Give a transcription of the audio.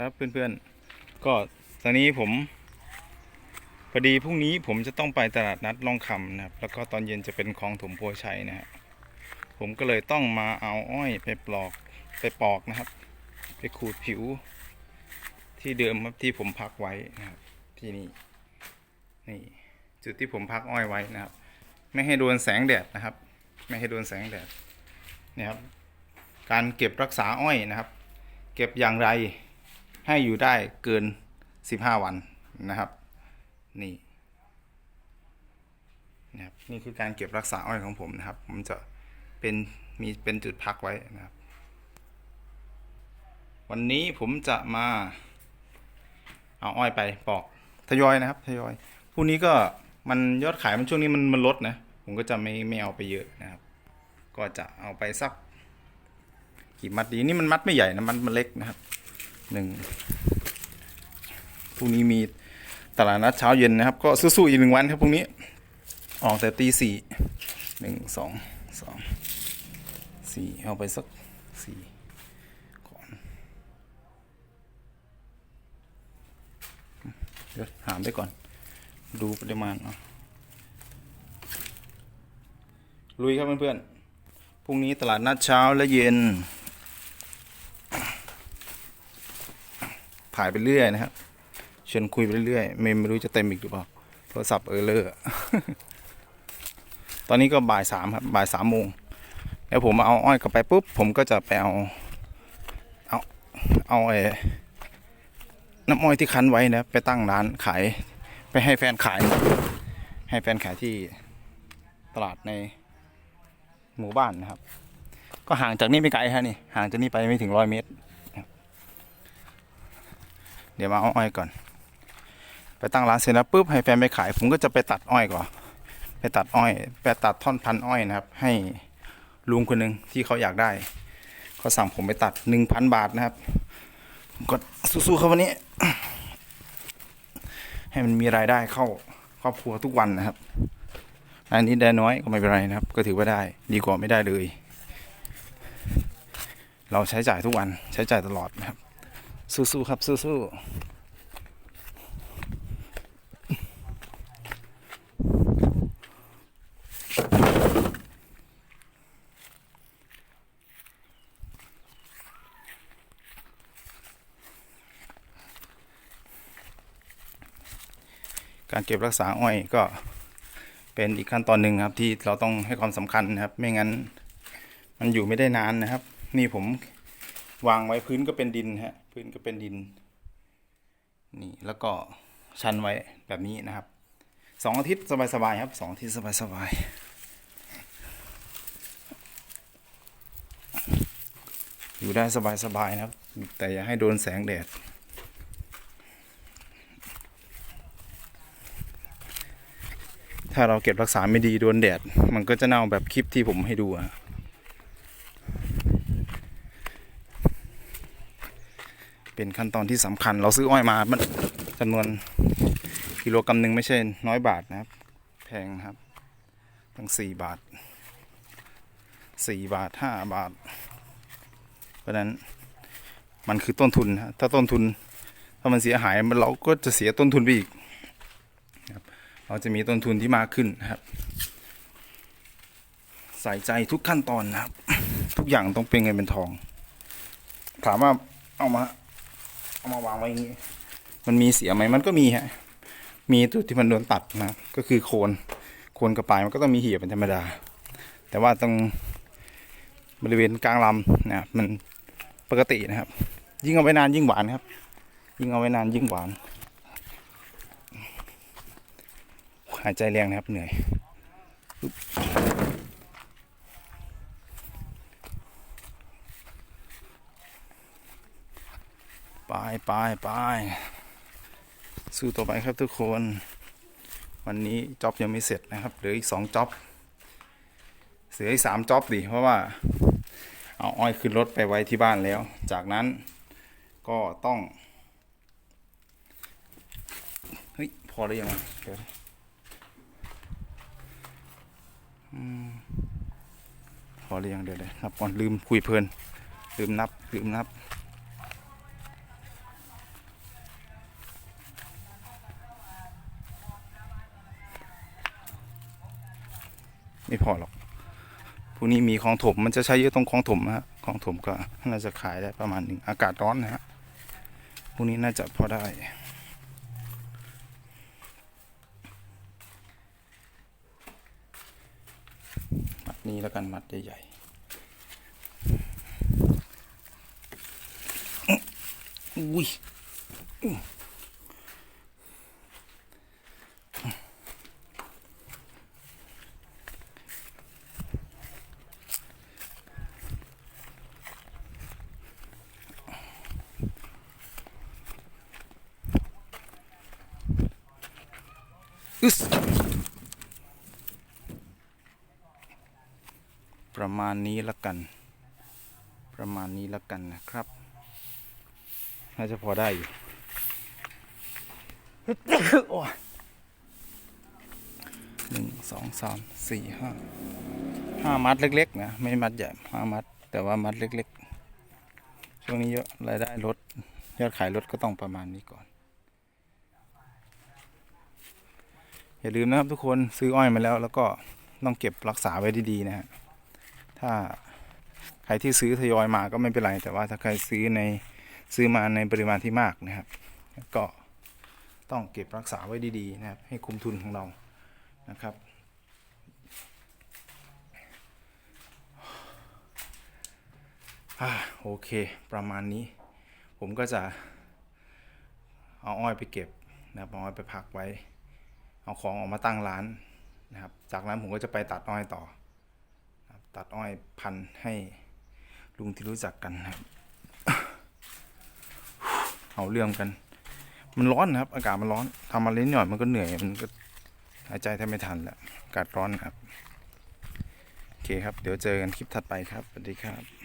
ครับเพื่อนๆ ก็ตอนนี้ผมพอดีพรุ่งนี้ผมจะต้องไปตลาดนัดล่องคำนะครับ แล้วก็ตอนเย็นจะเป็นคลองถมโพชัยนะฮะผมก็เลยต้องมาเอาอ้อยไปปลอกไปปอกนะครับ ไปขูดผิว ที่เดิมครับที่ผมพักไว้นะครับ ที่นี่นี่จุดที่ผมพักอ้อยไว้นะครับ ไม่ให้โดนแสงแดดนะครับ ไม่ให้โดนแสงแดดนี่ครับ การเก็บรักษาอ้อยนะครับ เก็บอย่างไร ให้อยู่ได้เกิน 15 วันนะครับ นี่นะครับนี่คือการเก็บรักษาอ้อยของผมนะครับ ผมจะเป็นมีเป็นจุดพักไว้นะครับ วันนี้ผมจะมา เอาอ้อยไปปอกทยอยนะครับทยอยพรุ่งนี้ก็มันยอดขายมันช่วงนี้มันมันลดนะ ผมก็จะไม่ไม่เอาไปเยอะนะครับ ก็จะเอาไปสักกี่มัดดีนี่มันมัดไม่ใหญ่นะมันมันเล็กนะครับ หนึ่งพรุ่งนี้มีตลาดนัดเช้าเย็นนะครับ ก็สู้ๆอีกหนึ่งวันครับพรุ่งนี้ ออกแต่ตีสี่หนึ่งสองสองสี่เอาไปสักสี่ก่อนเดี๋ยวหามไปก่อน ดูปริมาณเนาะลุยครับเพื่อนๆพรุ่งนี้ตลาดนัดเช้าและเย็น ถ่ายไปเรื่อยนะครับชวนคุยไปเรื่อยไม่ไม่รู้จะเต็มอีกหรือเปล่าโทรศัพท์เออเลอร์ตอนนี้ก็บ่ายสามครับบ่ายสามโมงแล้วผมเอาอ้อยกลับไปปุ๊บผมก็จะไปเอาเอาเอาไอ้น้ำอ้อยที่คั้นไว้นะไปตั้งร้านขายไปให้แฟนขาย ให้แฟนขายที่ตลาดในหมู่บ้านนะครับ ก็ห่างจากนี่ไม่ไกลฮะนี่ห่างจากนี่ไปไม่ถึงร้อยเมตร เดี๋ยวมาเอาอ้อยก่อน ไปตั้งร้านเสร็จแล้วปุ๊บให้แฟนไปขาย ผมก็จะไปตัดอ้อยก่อน ไปตัดอ้อย ไปตัดท่อนพันอ้อยนะครับ ให้ลุงคนหนึ่งที่เขาอยากได้ เขาสั่งผมไปตัดหนึ่งพันบาทนะครับก็สู้ๆครับวันนี้ ให้มันมีรายได้เข้าครอบครัวทุกวันนะครับอันนี้ได้น้อยก็ไม่เป็นไรนะครับ ก็ถือว่าได้ดีกว่าไม่ได้เลย เราใช้จ่ายทุกวันใช้จ่ายตลอดนะครับ สู้ๆครับสู้ๆการเก็บรักษาอ้อยก็เป็นอีกขั้นตอนหนึ่งครับที่เราต้องให้ความสำคัญนะครับ ไม่งั้นมันอยู่ไม่ได้นานนะครับ นี่ผม วางไว้พื้นก็เป็นดินฮะพื้นก็เป็นดินนี่แล้วก็ชันไว้แบบนี้นะครับสองอาทิตย์สบายๆครับสองอาทิตย์สบายๆอยู่ได้สบายๆนะครับแต่อย่าให้โดนแสงแดดถ้าเราเก็บรักษาไม่ดีโดนแดด มันก็จะเน่าแบบคลิปที่ผมให้ดูอะ เป็นขั้นตอนที่สำคัญ เราซื้ออ้อยมามันจำนวนกิโลกรัมหนึ่งไม่ใช่น้อยบาทนะครับ แพงครับ ตั้งสี่บาทสี่บาทห้าบาท เพราะนั้นมันคือต้นทุนนะถ้าต้นทุน ถ้ามันเสียหายมันเราก็จะเสียต้นทุนไปอีกเราจะมีต้นทุนที่มากขึ้นนะครับ ใส่ใจทุกขั้นตอนนะครับ ทุกอย่างต้องเป็นเงินเป็นทอง ถามว่าเอามา เอามาวางไว้อย่างนี้ มันมีเสียไหมมันก็มีฮะ มีจุดที่มันโดนตัดนะ ก็คือโคนโคนกระปายมันก็ต้องมีเหี่ยเป็นธรรมดา แต่ว่าตรงบริเวณกลางลำนะครับมันปกตินะครับ ยิ่งเอาไว้นานยิ่งหวานครับ ยิ่งเอาไว้นานยิ่งหวาน หายใจแรงนะครับเหนื่อย ไปไปไปสู้ต่อไปครับทุกคน วันนี้จ็อบยังไม่เสร็จนะครับเหลืออีกสองจ็อบเสืออีกสามจ็อบดิเพราะว่า เอาอ้อยขึ้นรถไปไว้ที่บ้านแล้ว จากนั้นก็ต้อง เฮ้ย พอหรือยังวะเดี๋ยวพอหรือยังเดี๋ยวเดี๋ยวนับก่อนลืมคุยเพลิน ลืมนับ ลืมนับ ไม่พอหรอกพรุ่งนี้มีคลองถมมันจะใช้เยอะตรงคลองถมนะฮะคลองถมก็น่าจะขายได้ประมาณหนึ่งอากาศร้อนนะฮะพรุ่งนี้น่าจะพอได้มัดนี้แล้วกันมัดใหญ่ๆอุ้ย อึสประมาณนี้ละกัน ประมาณนี้ละกันนะครับ น่าจะพอได้อยู่หนึ่งสองสามสี่ห้าห้ามัดเล็กๆนะ ไม่มัดใหญ่ห้ามัด แต่ว่ามัดเล็กๆ ช่วงนี้เยอะรายได้ลดยอดขายลดก็ต้องประมาณนี้ก่อน อย่าลืมนะครับทุกคนซื้ออ้อยมาแล้ว แล้วก็ต้องเก็บรักษาไว้ดีๆนะฮะถ้าใครที่ซื้อทยอยมาก็ไม่เป็นไร แต่ว่าถ้าใครซื้อในซื้อมาในปริมาณที่มากนะครับ ก็ต้องเก็บรักษาไว้ดีๆนะครับ ให้คุ้มทุนของเรานะครับอ่าโอเค ประมาณนี้ ผมก็จะเอาอ้อยไปเก็บนะครับเอาอ้อยไปพักไว้ เอาของออกมาตั้งร้านนะครับ จากนั้นผมก็จะไปตัดอ้อยต่อ ตัดอ้อยพันให้ลุงที่รู้จักกันนะครับ เอาเรื่องกัน มันร้อนนะครับ อากาศมันร้อนทำอะไรนิดหน่อยมันก็เหนื่อย มันก็หายใจแทบไม่ทันแหละอากาศร้อนนครับ โอเคครับ เดี๋ยวเจอกันคลิปถัดไปครับ สวัสดีครับ